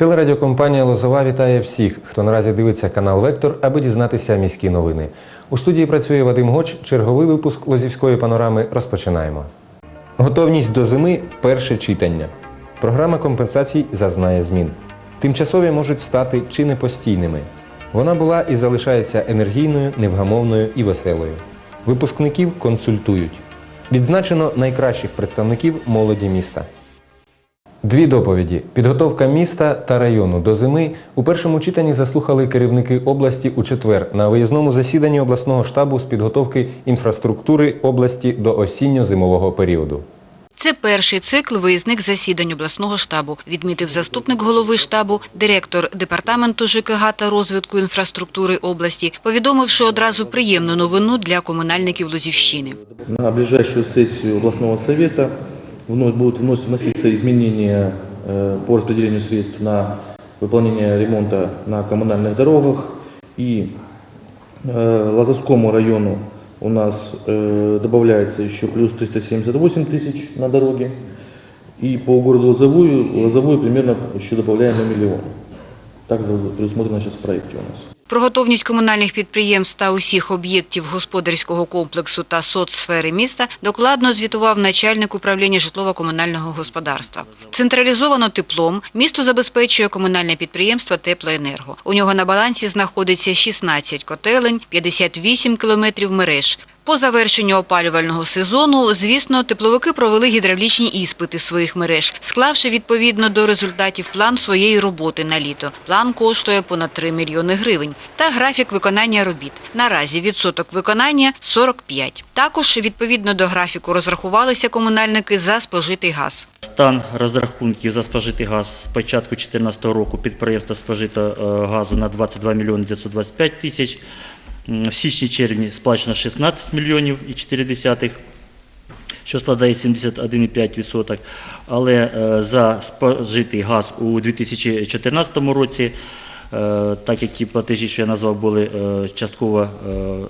Телерадіокомпанія Лозова вітає всіх, хто наразі дивиться канал Вектор, аби дізнатися міські новини. У студії працює Вадим Гоч. Черговий випуск Лозівської панорами розпочинаємо. Готовність до зими перше читання. Програма компенсацій зазнає змін. Тимчасові можуть стати чи не постійними. Вона була і залишається енергійною, невгамовною і веселою. Випускників консультують. Відзначено найкращих представників молоді міста. Дві доповіді: підготовка міста та району до зими у першому читанні заслухали керівники області у четвер на виїзному засіданні обласного штабу з підготовки інфраструктури області до осінньо-зимового періоду. Це перший цикл виїзних засідань обласного штабу, відмітив заступник голови штабу, директор департаменту ЖКГ та розвитку інфраструктури області, повідомивши одразу приємну новину для комунальників Лозівщини. На ближайшую сессию областного совета будут внос- вноситься изменения э, по распределению средств на выполнение ремонта на коммунальных дорогах. И э, Лазовскому району у нас э, добавляется еще плюс 378 тысяч на дороге. И по городу Лозовую, Лозовую примерно еще добавляем на миллион. Так предусмотрено сейчас в проекте у нас. Про готовність комунальних підприємств та усіх об'єктів господарського комплексу та соцсфери міста докладно звітував начальник управління житлово-комунального господарства. Централізовано теплом місто забезпечує комунальне підприємство Теплоенерго. У нього на балансі знаходиться 16 котелень, 58 кілометрів мереж. По завершенню опалювального сезону, звісно, тепловики провели гідравлічні іспити своїх мереж, склавши відповідно до результатів план своєї роботи на літо. План коштує понад 3 мільйони гривень. Та графік виконання робіт. Наразі відсоток виконання 45. Також відповідно до графіку розрахувалися комунальники за спожитий газ. Стан розрахунків за спожитий газ з початку 2014 року підприємства спожито е, газу на 22 мільйони 925 тисяч. В січні-червні сплачено 16 мільйонів і 4 десятих, що складає 71,5%. Але е, за спожитий газ у 2014 році, е, так як ті платежі, що я назвав, були е, частково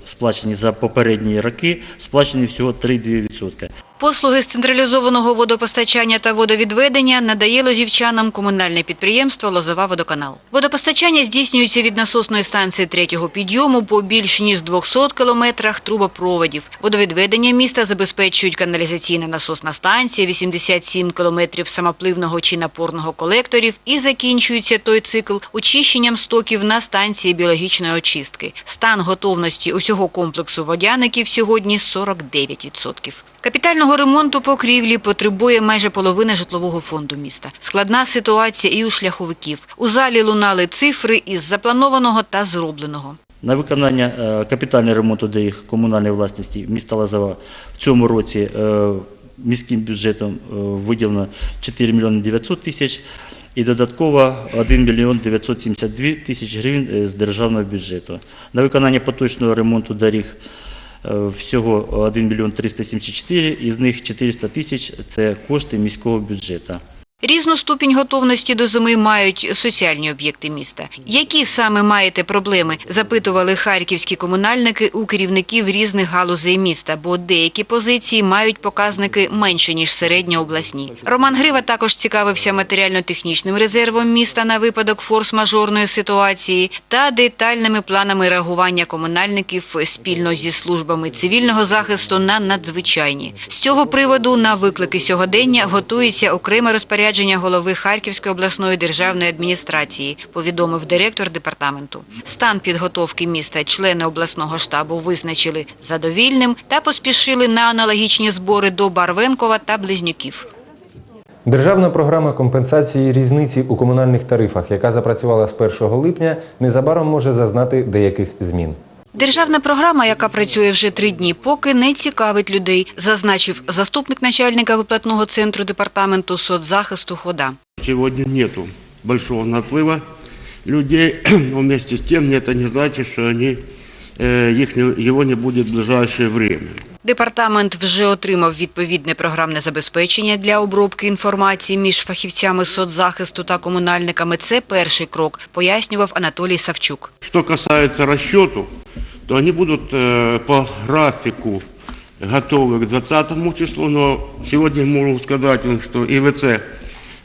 сплачені за попередні роки, сплачені всього 3,2%. Послуги з централізованого водопостачання та водовідведення надає лозівчанам комунальне підприємство «Лозова водоканал». Водопостачання здійснюється від насосної станції третього підйому по більш ніж 200 кілометрах трубопроводів. Водовідведення міста забезпечують каналізаційна насосна станція, 87 кілометрів самопливного чи напорного колекторів і закінчується той цикл очищенням стоків на станції біологічної очистки. Стан готовності усього комплексу водяників сьогодні 49%. Капітального ремонту покрівлі потребує майже половина житлового фонду міста. Складна ситуація і у шляховиків. У залі лунали цифри із запланованого та зробленого. На виконання е, капітального ремонту доріг комунальної власності міста Лозова в цьому році е, міським бюджетом е, виділено 4 мільйони 900 тисяч і додатково 1 мільйон 972 тисяч гривень з державного бюджету. На виконання поточного ремонту доріг всього 1 мільйон 374, із них 400 тисяч – це кошти міського бюджету. Різну ступінь готовності до зими мають соціальні об'єкти міста. Які саме маєте проблеми, запитували харківські комунальники у керівників різних галузей міста, бо деякі позиції мають показники менше, ніж середньообласні. Роман Грива також цікавився матеріально-технічним резервом міста на випадок форс-мажорної ситуації та детальними планами реагування комунальників спільно зі службами цивільного захисту на надзвичайні. З цього приводу на виклики сьогодення готується окреме розпорядження голови Харківської обласної державної адміністрації, повідомив директор департаменту. Стан підготовки міста члени обласного штабу визначили задовільним та поспішили на аналогічні збори до Барвенкова та Близнюків. Державна програма компенсації різниці у комунальних тарифах, яка запрацювала з 1 липня, незабаром може зазнати деяких змін. Державна програма, яка працює вже три дні, поки не цікавить людей, зазначив заступник начальника виплатного центру департаменту соцзахисту Хода. Сегодня нету большого наплыва людей, но вместе с тем это не значит, что они, э, их не- его не будет в ближайшее время. Департамент вже отримав відповідне програмне забезпечення для обробки інформації між фахівцями соцзахисту та комунальниками. Це перший крок, пояснював Анатолій Савчук. Что касается расчету, то они будут э, по графику готовы к 20 числу, но сегодня могу сказать вам, что ИВЦ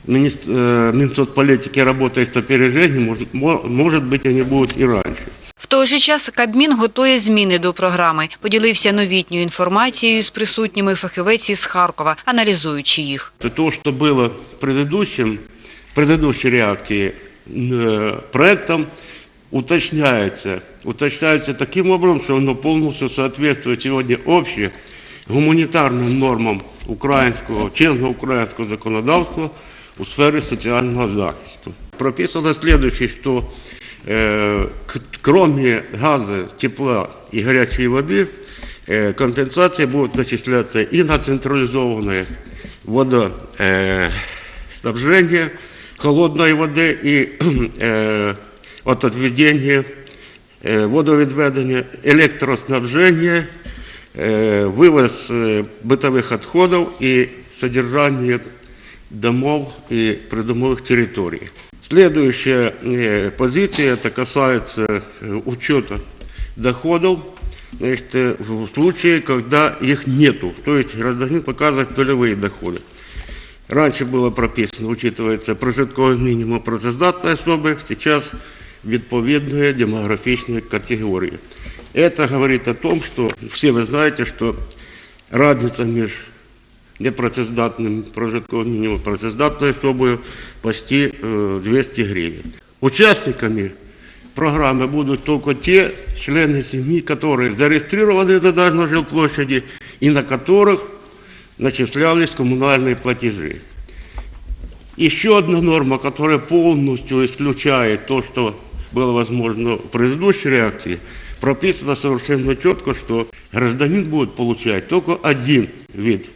министр, э, Минсоцполитики работает с опережением, может, мо- может быть, они будут и раньше. В той же час Кабмін готує зміни до програми. Поділився новітньою інформацією з присутніми фахівець із Харкова, аналізуючи їх. То, что было в предыдущем, в предыдущей реакции э, проектом, уточняется. Уточняется таким образом, что оно полностью соответствует сегодня общим гуманитарным нормам украинского, честного украинского законодавства у сфере социального захисту. Прописано следующее, что э, к- кроме газа, тепла и горячей воды, э, компенсации будут начисляться и на централизованное водоснабжение холодной воды и э, отведение, э, водовідведення, электроснабжение, э, вывоз э, бытовых отходов и содержание домов и придомовых территорий. Следующая э, позиция, это касается э, учета доходов значит, э, в случае, когда их нету. То есть гражданин показывает нулевые доходы. Раньше было прописано, учитывается прожитковый минимум працездатной особи, сейчас відповідные демографичные категории. Это говорит о том, что все вы знаете, что разница между непрацездатным прожитковым минимумом працездатной особою почти э, 200 гривен. Участниками программы будут только те члены семьи, которые зарегистрированы на данной жилплощади и на которых начислялись коммунальные платежи. Еще одна норма, которая полностью исключает то, что было возможно в предыдущей реакции, прописано совершенно четко, что гражданин будет получать только один вид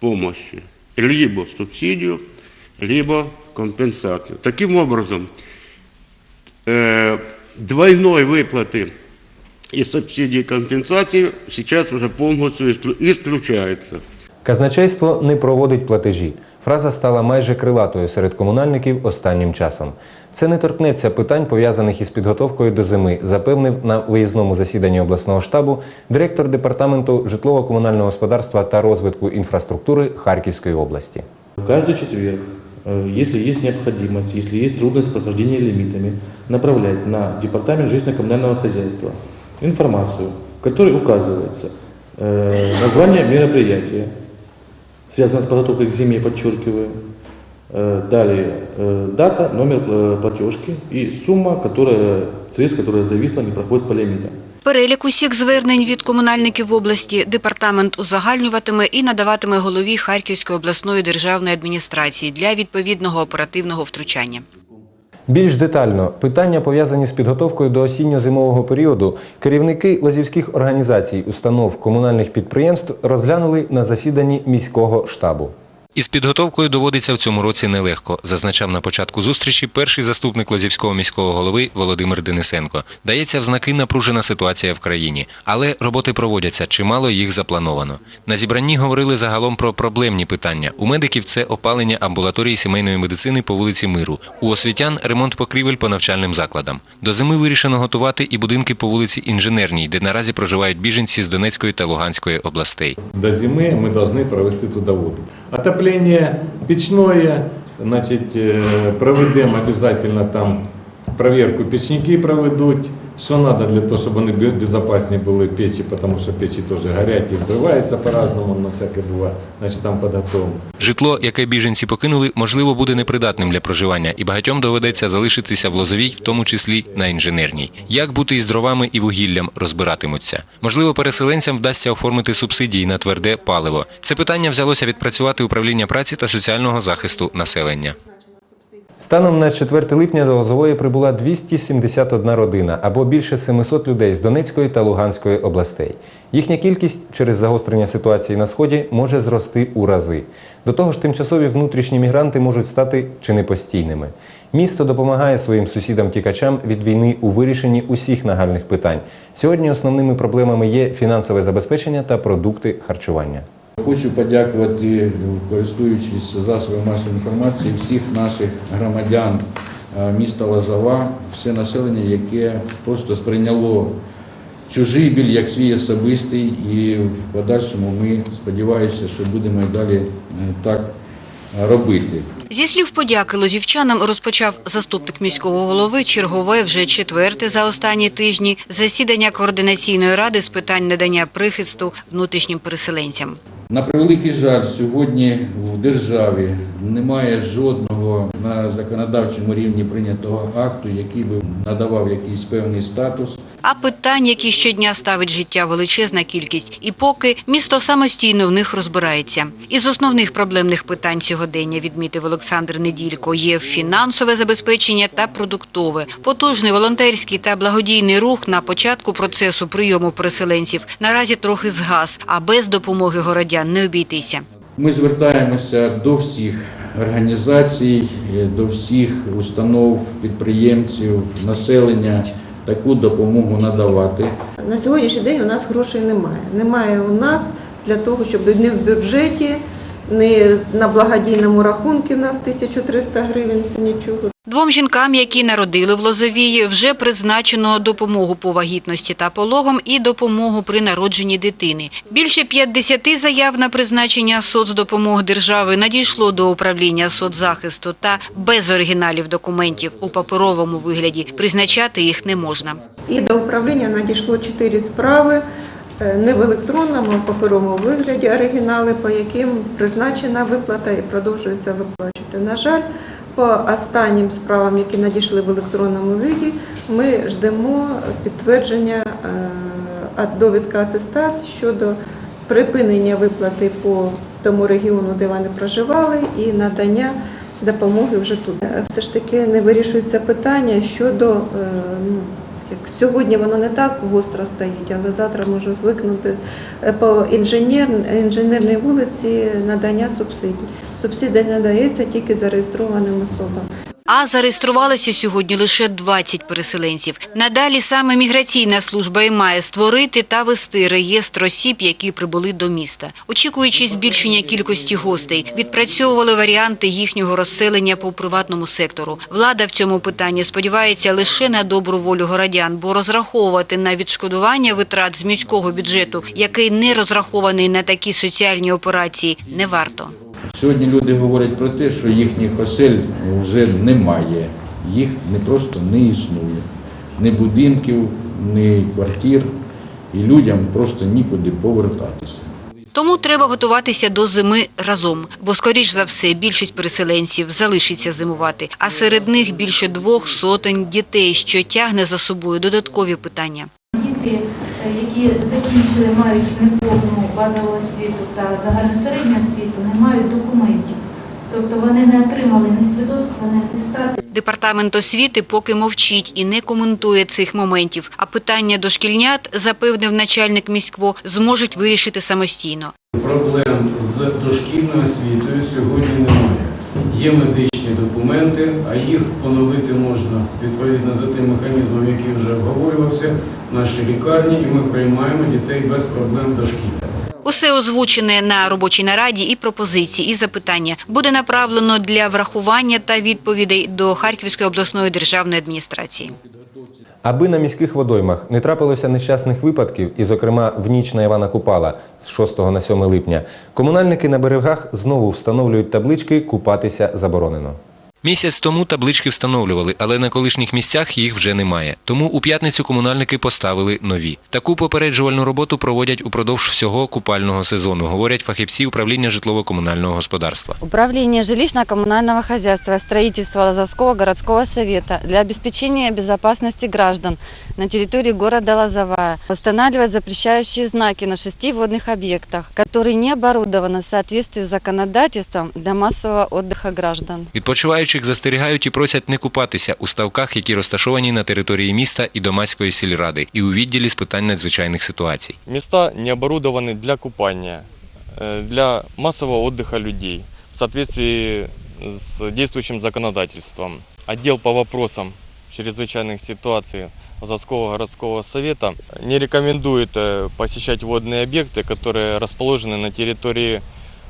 помощи. Либо субсидию, либо компенсацию. Таким образом, э, двойной выплаты и субсидии и компенсации сейчас уже полностью исклю- исключается. Казначейство не проводить платежі. Фраза стала майже крилатою серед комунальників останнім часом. Це не торкнеться питань, пов'язаних із підготовкою до зими, запевнив на виїзному засіданні обласного штабу директор департаменту житлово-комунального господарства та розвитку інфраструктури Харківської області. Каждый четверг, э, если есть необходимость, если есть трудность с прохождением лимитами, направлять на Департамент жилищно-коммунального хозяйства информацию, в которой указывается э, название мероприятия, связанное с подготовкой к зиме, подчеркиваю, э, далее э, дата, номер э, платежки и сумма, которая, средств, которая зависла, не проходит по лимитам. Перелік усіх звернень від комунальників в області департамент узагальнюватиме і надаватиме голові Харківської обласної державної адміністрації для відповідного оперативного втручання. Більш детально питання пов'язані з підготовкою до осінньо-зимового періоду. Керівники лазівських організацій, установ комунальних підприємств розглянули на засіданні міського штабу. Із підготовкою доводиться в цьому році нелегко, зазначав на початку зустрічі перший заступник Лозівського міського голови Володимир Денисенко. Дається в знаки напружена ситуація в країні, але роботи проводяться, чимало їх заплановано. На зібранні говорили загалом про проблемні питання. У медиків це опалення амбулаторії сімейної медицини по вулиці Миру. У освітян ремонт покрівель по навчальним закладам. До зими вирішено готувати і будинки по вулиці Інженерній, де наразі проживають біженці з Донецької та Луганської областей. До зимы мы должны провести туда воду. Отопление печное, значит, э, проведем обязательно там проверку печники проведуть. Все надо для того, чтобы они бе- безопаснее были печи, потому что печи тоже горят и взрываются по-разному, на всякое бывает. Значит, там подготовим. Житло, яке біженці покинули, можливо, буде непридатним для проживання, і багатьом доведеться залишитися в Лозовій, в тому числі на інженерній. Як бути із дровами і вугіллям розбиратимуться? Можливо, переселенцям вдасться оформити субсидії на тверде паливо. Це питання взялося відпрацювати управління праці та соціального захисту населення. Станом на 4 липня до Лозової прибула 271 родина або більше 700 людей з Донецької та Луганської областей. Їхня кількість через загострення ситуації на сході може зрости у рази. До того ж, тимчасові внутрішні мігранти можуть стати чи не постійними. Місто допомагає своїм сусідам-тікачам від війни у вирішенні усіх нагальних питань. Сьогодні основними проблемами є фінансове забезпечення та продукти харчування. Хочу подякувати, користуючись засобами масової інформації, всіх наших громадян е, міста Лазова, все населення, яке просто сприйняло чужий біль як свій особистий, і в подальшому ми сподіваємося, що будемо і далі е, так робити. Зі слів подяки лозівчанам розпочав заступник міського голови чергове вже четверте за останні тижні засідання координаційної ради з питань надання прихисту внутрішнім переселенцям. На превеликий жаль, сьогодні в державі немає жодного на законодавчому рівні прийнятого акту, який би надавав якийсь певний статус А питань, які щодня ставить життя величезна кількість, і поки місто самостійно в них розбирається. Із основних проблемних питань сьогодення, відмітив Олександр Неділько, є фінансове забезпечення та продуктове. Потужний волонтерський та благодійний рух на початку процесу прийому переселенців наразі трохи згас, а без допомоги городян не обійтися. Ми звертаємося до всіх організацій, до всіх установ, підприємців, населення таку допомогу надавати. На сьогоднішній день у нас грошей немає. Немає у нас для того, щоб не в бюджеті, не на благодійному рахунку у нас 1300 гривень, це нічого. Двом жінкам, які народили в Лозовії, вже призначено допомогу по вагітності та пологам і допомогу при народженні дитини. Більше 50 заяв на призначення соцдопомог держави надійшло до управління соцзахисту та без оригіналів документів у паперовому вигляді призначати їх не можна. І до управління надійшло 4 справи, не в електронному, а в паперовому вигляді оригінали, по яким призначена виплата і продовжується виплачувати. На жаль, по останнім справам, які надійшли в електронному виді, ми ждемо підтвердження е, довідка атестат щодо припинення виплати по тому регіону, де вони проживали, і надання допомоги вже тут. Е, Все ж таки не вирішується питання щодо е, ну, як сьогодні воно не так гостро стоїть, але завтра може викнути е, по інженер, інженерній вулиці надання субсидій. Субсидія надається тільки зареєстрованим особам. А зареєструвалися сьогодні лише 20 переселенців. Надалі саме міграційна служба і має створити та вести реєстр осіб, які прибули до міста. Очікуючи збільшення кількості гостей, відпрацьовували варіанти їхнього розселення по приватному сектору. Влада в цьому питанні сподівається лише на добру волю городян, бо розраховувати на відшкодування витрат з міського бюджету, який не розрахований на такі соціальні операції, не варто. Сьогодні люди говорять про те, що їхніх осель вже немає, їх не просто не існує. Ні будинків, ні квартир, і людям просто нікуди повертатися. Тому треба готуватися до зими разом, бо, скоріш за все, більшість переселенців залишиться зимувати, а серед них більше двох сотень дітей, що тягне за собою додаткові питання. Діти, які закінчили, мають неповну базову освіту та загальносередню освіту, не мають документів. Тобто вони не отримали ні свідоцтва, ні атестати. Департамент освіти поки мовчить і не коментує цих моментів, а питання дошкільнят, запевнив начальник міськво, зможуть вирішити самостійно. Проблем з дошкільною освітою сьогодні немає. Є медичні документи, а їх поновити можна відповідно за тим механізмом, який вже обговорювався в нашій лікарні, і ми приймаємо дітей без проблем до дошкілля. Усе озвучене на робочій нараді і пропозиції, і запитання буде направлено для врахування та відповідей до Харківської обласної державної адміністрації. Аби на міських водоймах не трапилося нещасних випадків, і, зокрема, в ніч на Івана Купала з 6 на 7 липня, комунальники на берегах знову встановлюють таблички Купатися заборонено. Місяць тому таблички встановлювали, але на колишніх місцях їх вже немає. Тому у п'ятницю комунальники поставили нові. Таку попереджувальну роботу проводять упродовж всього купального сезону, говорять фахівці управління житлово-комунального господарства. Управление жилищно-коммунального хозяйства и строительства Лозовского городского совета для обеспечения безопасности граждан на территории города Лозовая устанавливает запрещающие знаки на шести водных объектах, которые не оборудованы в соответствии с законодательством для массового отдыха граждан. Відпочиваючих застерігають і просять не купатися у ставках, які розташовані на території міста і Домацької сільради, і у відділі з питань надзвичайних ситуацій. Места не оборудованы для купания, э, для массового отдыха людей в соответствии с действующим законодательством. Отдел по вопросам чрезвычайных ситуаций Лозовского городского совета не рекомендует э, посещать водные объекты, которые расположены на территории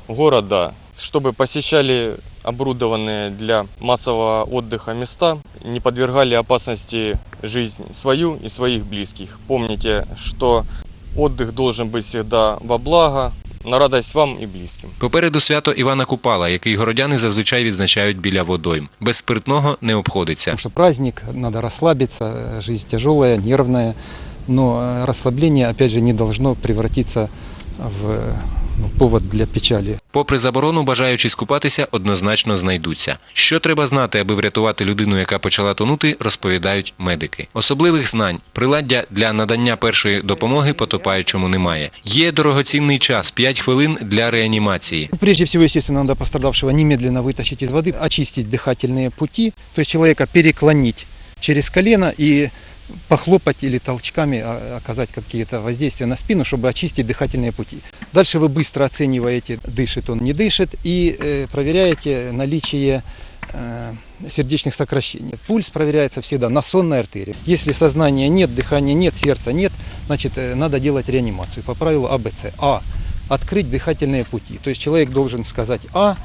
города, чтобы посещали оборудованные для массового отдыха места, не подвергали опасности жизнь свою и своих близких. Помните, что отдых должен быть всегда во благо, на радость вам и близким. Попереду свято Івана Купала, який городяни зазвичай відзначають біля водойм. Без спиртного не обходиться. Потому что праздник, надо расслабиться, э, жизнь тяжелая, нервная, но э, расслабление, опять же, не должно превратиться в э, ну, повод для печали. Попри заборону, бажаючі скупатися однозначно знайдуться. Що треба знати, аби врятувати людину, яка почала тонути, розповідають медики. Особливих знань, приладдя для надання першої допомоги потопаючому немає. Є дорогоцінний час 5 хвилин для реанімації. Прежде всего, естественно, надо пострадавшего немедленно вытащить из воды, очистить дыхательные пути, то есть человека переклонить через колено и Похлопать или толчками а, оказать какие-то воздействия на спину, чтобы очистить дыхательные пути. Дальше вы быстро оцениваете, дышит он, не дышит, и э, проверяете наличие э, сердечных сокращений. Пульс проверяется всегда на сонной артерии. Если сознания нет, дыхания нет, сердца нет, значит, э, надо делать реанимацию по правилу АБЦ. А. Открыть дыхательные пути. То есть человек должен сказать А,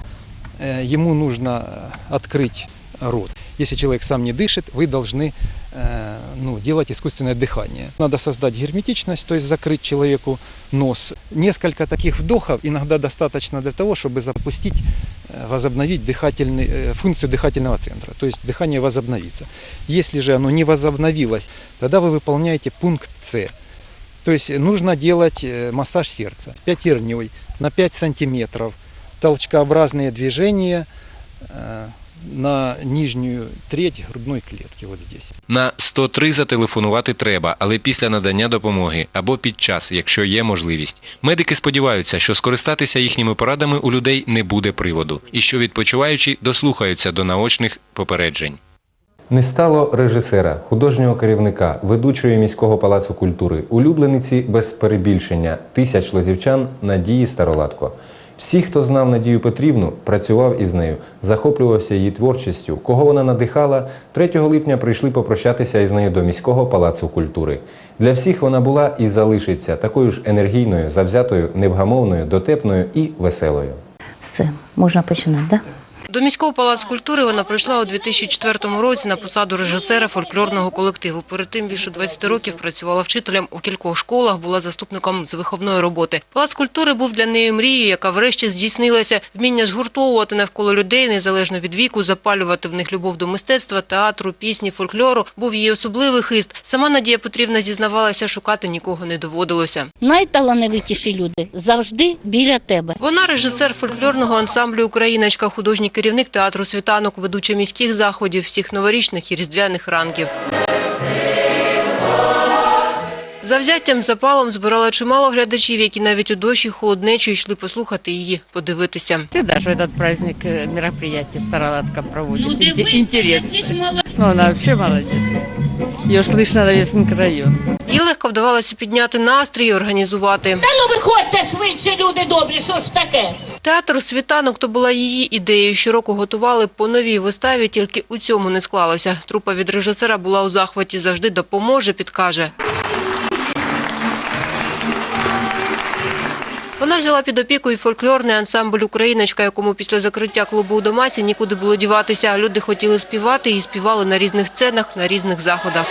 ему нужно открыть рот. Если человек сам не дышит, вы должны э, ну, делать искусственное дыхание. Надо создать герметичность, то есть закрыть человеку нос. Несколько таких вдохов иногда достаточно для того, чтобы запустить, э, возобновить дыхательный, э, функцию дыхательного центра. То есть дыхание возобновится. Если же оно не возобновилось, тогда вы выполняете пункт С. То есть нужно делать массаж сердца с пятерней на 5 сантиметров, толчкообразные движения на нижнюю треть грудной клетки, вот здесь. На 103 зателефонувати треба, але після надання допомоги або під час, якщо є можливість. Медики сподіваються, що скористатися їхніми порадами у людей не буде приводу, і що відпочиваючі дослухаються до наочних попереджень. Не стало режисера, художнього керівника, ведучої міського палацу культури, улюблениці без перебільшення тисяч лозівчан Надії Староладко. Всі, хто знав Надію Петрівну, працював із нею, захоплювався її творчістю. Кого вона надихала, 3 липня прийшли попрощатися із нею до міського палацу культури. Для всіх вона була і залишиться такою ж енергійною, завзятою, невгамовною, дотепною і веселою. Все, можна починати, так? Да? До міського палацу культури вона прийшла у 2004 році на посаду режисера фольклорного колективу. Перед тим більше 20 років працювала вчителем у кількох школах, була заступником з виховної роботи. Палац культури був для неї мрією, яка врешті здійснилася. Вміння згуртовувати навколо людей незалежно від віку, запалювати в них любов до мистецтва, театру, пісні, фольклору був її особливий хист. Сама Надія Петрівна зізнавалася, шукати нікого не доводилося. Найталановитіші люди завжди біля тебе. Вона режисер фольклорного ансамблю Україночка, художній керівник театру світанок, ведуча міських заходів, всіх новорічних і різдвяних ранків. Завзяттям запалом збирала чимало глядачів, які навіть у дощі холоднечі йшли послухати її, подивитися. Всегда же этот праздник э, мероприятие Староладка проводит. Инте- Интересно. Ну, она вообще молодец. Ее слышно на весь микрорайон. Їй легко вдавалося підняти настрій і організувати. Та ну виходьте швидше, люди добрі, що ж таке? Театр світанок то була її ідеєю. Щороку готували по новій виставі, тільки у цьому не склалося. Трупа від режисера була у захваті, завжди допоможе, підкаже. Вона взяла під опіку і фольклорний ансамбль «Україночка», якому після закриття клубу у Домасі нікуди було діватися. Люди хотіли співати і співали на різних сценах, на різних заходах.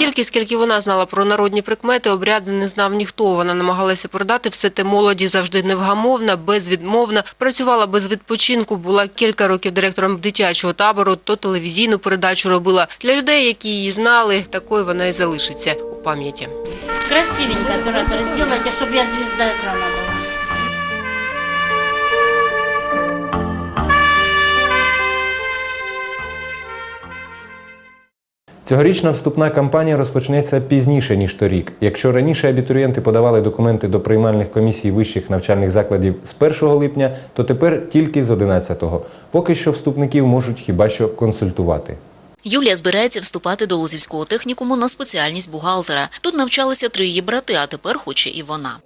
Стільки, скільки вона знала про народні прикмети, обряди не знав ніхто. Вона намагалася передати все те молоді завжди невгамовна, безвідмовна. Працювала без відпочинку, була кілька років директором дитячого табору, то телевізійну передачу робила. Для людей, які її знали, такою вона і залишиться у пам'яті. Красивенько, оператор, сделайте, щоб я звізда екрана була. Цьогорічна вступна кампанія розпочнеться пізніше, ніж торік. Якщо раніше абітурієнти подавали документи до приймальних комісій вищих навчальних закладів з 1 липня, то тепер тільки з 11-го. Поки що вступників можуть хіба що консультувати. Юлія збирається вступати до Лозівського технікуму на спеціальність бухгалтера. Тут навчалися три її брати, а тепер хоче і вона.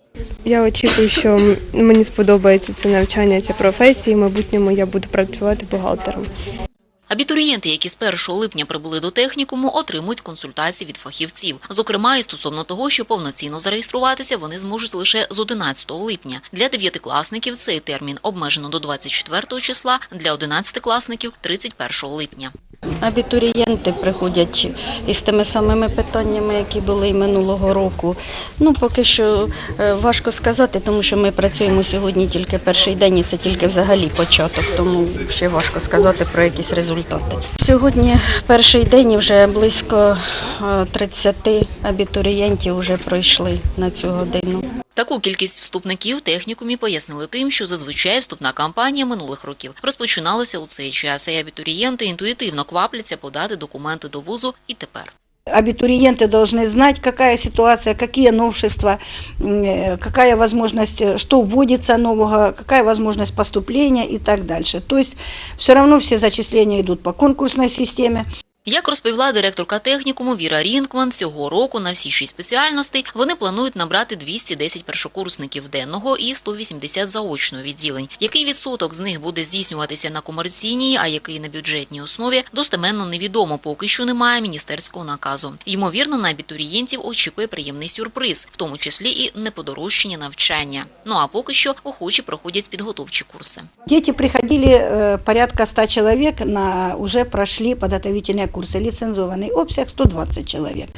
Я очікую, що мені сподобається це навчання, ця професія, і в майбутньому я буду працювати бухгалтером. Абітурієнти, які з 1 липня прибули до технікуму, отримують консультації від фахівців. Зокрема, і стосовно того, що повноцінно зареєструватися вони зможуть лише з 11 липня. Для дев'ятикласників цей термін обмежено до 24 числа, для одинадцятикласників – 31 липня. Абітурієнти приходять із тими самими питаннями, які були і минулого року. Ну, поки що е, важко сказати, тому що ми працюємо сьогодні тільки перший день, і це тільки взагалі початок, тому ще важко сказати про якісь результати. Сьогодні перший день і вже близько е, 30 абітурієнтів вже пройшли на цю годину. Таку кількість вступників технікумі пояснили тим, що зазвичай вступна кампанія минулих років розпочиналася у цей час, і абітурієнти інтуїтивно квапляться подати документи до вузу і тепер. Абитуриенты должны знать, какая ситуация, какие новшества, м, э, какая возможность, э, что вводится нового, какая возможность поступления и так дальше. То есть все равно все зачисления идут по конкурсной системе. Як розповіла директорка технікуму Віра Рінкман, цього року на всі шість спеціальностей вони планують набрати 210 першокурсників денного і 180 заочного відділень. Який відсоток з них буде здійснюватися на комерційній, а який на бюджетній основі, достеменно невідомо, поки що немає міністерського наказу. Ймовірно, на абітурієнтів очікує приємний сюрприз, в тому числі і неподорожчання навчання. Ну а поки що охочі проходять підготовчі курси. Дети приходили, э, порядка 100 человек, на, уже прошли подготовительные курсы. Лицензованный обсяг 120 человек.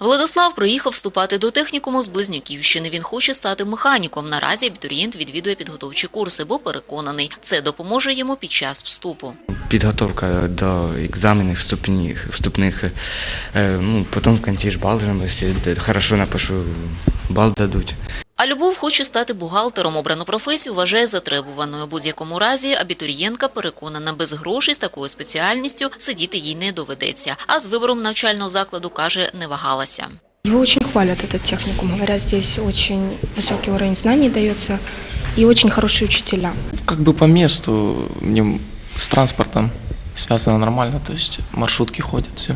Владислав приїхав вступати до технікуму з Близнюківщини. Він хоче стати механіком. Наразі абітурієнт відвідує підготовчі курси, бо переконаний, це допоможе йому під час вступу. Підготовка до екзаменів вступних, вступних е, ну, потім в кінці ж бал, якщо хорошо напишу, бал дадуть. А Любов хоче стати бухгалтером. Обрану професію вважає затребуваною. У будь-якому разі абітурієнтка переконана, без грошей з такою спеціальністю сидіти їй не доведеться. А з вибором навчального закладу, каже, не вагалася. Его очень хвалят, этот техникум. Говорят, здесь очень высокий уровень знаний дается и очень хорошие учителя. Как бы по месту, мне с транспортом связано нормально, то есть маршрутки ходят, все.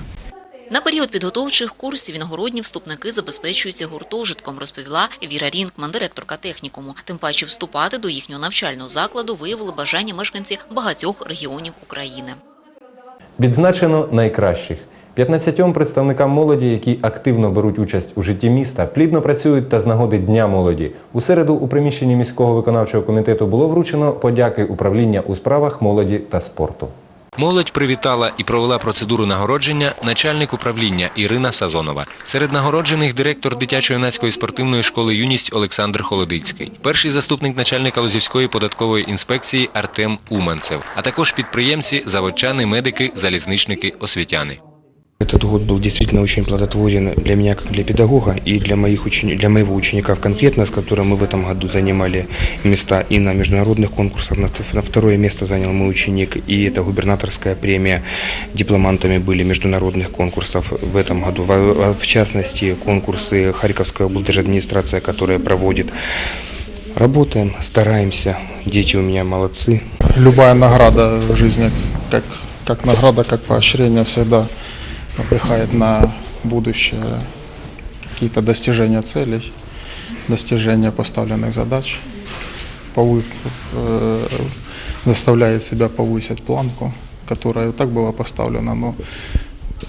На період підготовчих курсів іногородні вступники забезпечуються гуртожитком, розповіла Віра Рінкман, директорка технікуму. Тим паче вступати до їхнього навчального закладу виявили бажання мешканці багатьох регіонів України. Відзначено найкращих. 15 представникам молоді, які активно беруть участь у житті міста, плідно працюють та з нагоди Дня молоді. У середу у приміщенні міського виконавчого комітету було вручено подяки управління у справах молоді та спорту. Молодь привітала і провела процедуру нагородження начальник управління Ірина Сазонова. Серед нагороджених директор дитячо-юнацької спортивної школи Юність Олександр Холодицький, перший заступник начальника Лозівської податкової інспекції Артем Уманцев, а також підприємці, заводчани, медики, залізничники, освітяни. Этот год был действительно очень плодотворен для меня как для педагога и для, моих учени... для моего ученика конкретно, с которым мы в этом году занимали места и на международных конкурсах. На второе место занял мой ученик, и это губернаторская премия. Дипломантами были международных конкурсов в этом году. В, частности, конкурсы Харьковская облдержадминистрация, которая проводит. Работаем, стараемся. Дети у меня молодцы. любая награда в жизни, как, как награда, как поощрение всегда отдыхает на будущее какие-то достижения целей, достижения поставленных задач, повы- э, заставляет себя повысить планку, которая и так была поставлена, но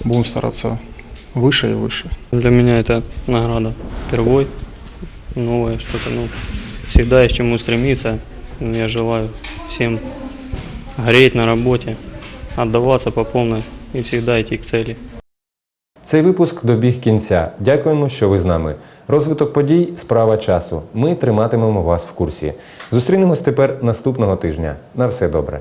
будем стараться выше и выше. Для меня это награда впервой, новое что-то, ну, всегда есть чему стремиться. Ну, Я желаю всем гореть на работе, отдаваться по полной и всегда идти к цели. Цей випуск добіг кінця. Дякуємо, що ви з нами. Розвиток подій справа часу. Ми триматимемо вас в курсі. Зустрінемось тепер наступного тижня. На все добре.